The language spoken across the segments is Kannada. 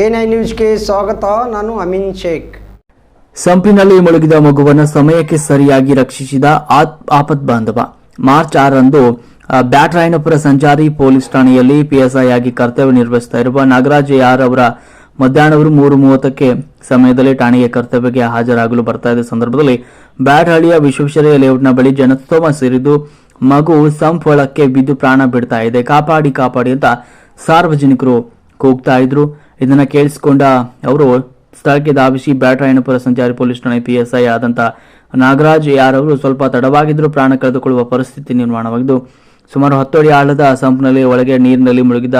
ಎ ನ್ಯೂಸ್ಗೆ ಸ್ವಾಗತ, ನಾನು ಅಮಿನ್ ಶೇಖ್. ಸಂಪಿನಲ್ಲಿ ಮುಳುಗಿದ ಮಗುವನ್ನು ಸಮಯಕ್ಕೆ ಸರಿಯಾಗಿ ರಕ್ಷಿಸಿದ ಆಪತ್ ಬಾಂಧವ. ಮಾರ್ಚ್ ಆರರಂದು ಬ್ಯಾಟ್ ಬ್ಯಾಟರಾಯನಪುರ ಸಂಚಾರಿ ಪೊಲೀಸ್ ಠಾಣೆಯಲ್ಲಿ ಪಿಎಸ್ಐ ಆಗಿ ಕರ್ತವ್ಯ ನಿರ್ವಹಿಸ್ತಾ ಇರುವ ನಾಗರಾಜ್ ಯಾರ್ ಅವರ ಮಧ್ಯಾಹ್ನವರು ಮೂರು ಮೂವತ್ತಕ್ಕೆ ಸಮಯದಲ್ಲಿ ಠಾಣೆಗೆ ಕರ್ತವ್ಯಕ್ಕೆ ಹಾಜರಾಗಲು ಬರ್ತಾ ಇದ್ದ ಸಂದರ್ಭದಲ್ಲಿ ಬ್ಯಾಟ್ಹಳ್ಳಿಯ ವಿಶ್ವೇಶ್ವರಯ್ಯ ಲೇಔಟ್ನ ಬಳಿ ಜನಸ್ತೋಮ ಸೇರಿದ್ದು, ಮಗು ಸಂಪ್ ಒಳಕ್ಕೆ ಬಿದ್ದು ಪ್ರಾಣ ಬಿಡ್ತಾ ಇದೆ. ಕಾಪಾಡಿ ಕಾಪಾಡಿ ಅಂತ ಸಾರ್ವಜನಿಕರು ಕೂಗ್ತಾ ಇದ್ರು. ಇದನ್ನ ಕೇಳಿಸಿಕೊಂಡ ಅವರು ಸ್ಥಳಕ್ಕೆ ಧಾವಿಸಿ ಬ್ಯಾಟರಾಯನಪುರ ಸಂಚಾರಿ ಪೊಲೀಸ್ ಠಾಣೆ ಪಿಎಸ್ಐ ಆದಂತ ನಾಗರಾಜ್ ಯಾರವರು ಸ್ವಲ್ಪ ತಡವಾಗಿದ್ದರೂ ಪ್ರಾಣ ಕಳೆದುಕೊಳ್ಳುವ ಪರಿಸ್ಥಿತಿ ನಿರ್ಮಾಣವಾಗಿದ್ದು, ಸುಮಾರು ಹತ್ತು ಅಡಿ ಆಳದ ಸಂಪ್ನಲ್ಲಿ ಒಳಗೆ ನೀರಿನಲ್ಲಿ ಮುಳುಗಿದ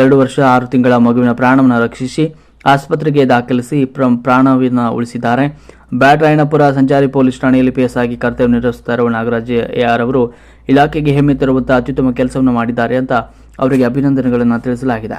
ಎರಡು ವರ್ಷ ಆರು ತಿಂಗಳ ಮಗುವಿನ ಪ್ರಾಣವನ್ನು ರಕ್ಷಿಸಿ ಆಸ್ಪತ್ರೆಗೆ ದಾಖಲಿಸಿ ಪ್ರಾಣವನ್ನು ಉಳಿಸಿದ್ದಾರೆ. ಬ್ಯಾಟರಾಯನಪುರ ಸಂಚಾರಿ ಪೊಲೀಸ್ ಠಾಣೆಯಲ್ಲಿ ಪಿಎಸ್ ಆಗಿ ಕರ್ತವ್ಯ ನಿರ್ವಹಿಸುತ್ತಾರೆ ನಾಗರಾಜ್ ಯಾರ್ ಅವರು ಇಲಾಖೆಗೆ ಹೆಮ್ಮೆ ತರುವಂತಹ ಅತ್ಯುತ್ತಮ ಕೆಲಸವನ್ನು ಮಾಡಿದ್ದಾರೆ ಅಂತ ಅವರಿಗೆ ಅಭಿನಂದನೆಗಳನ್ನು ತಿಳಿಸಲಾಗಿದೆ.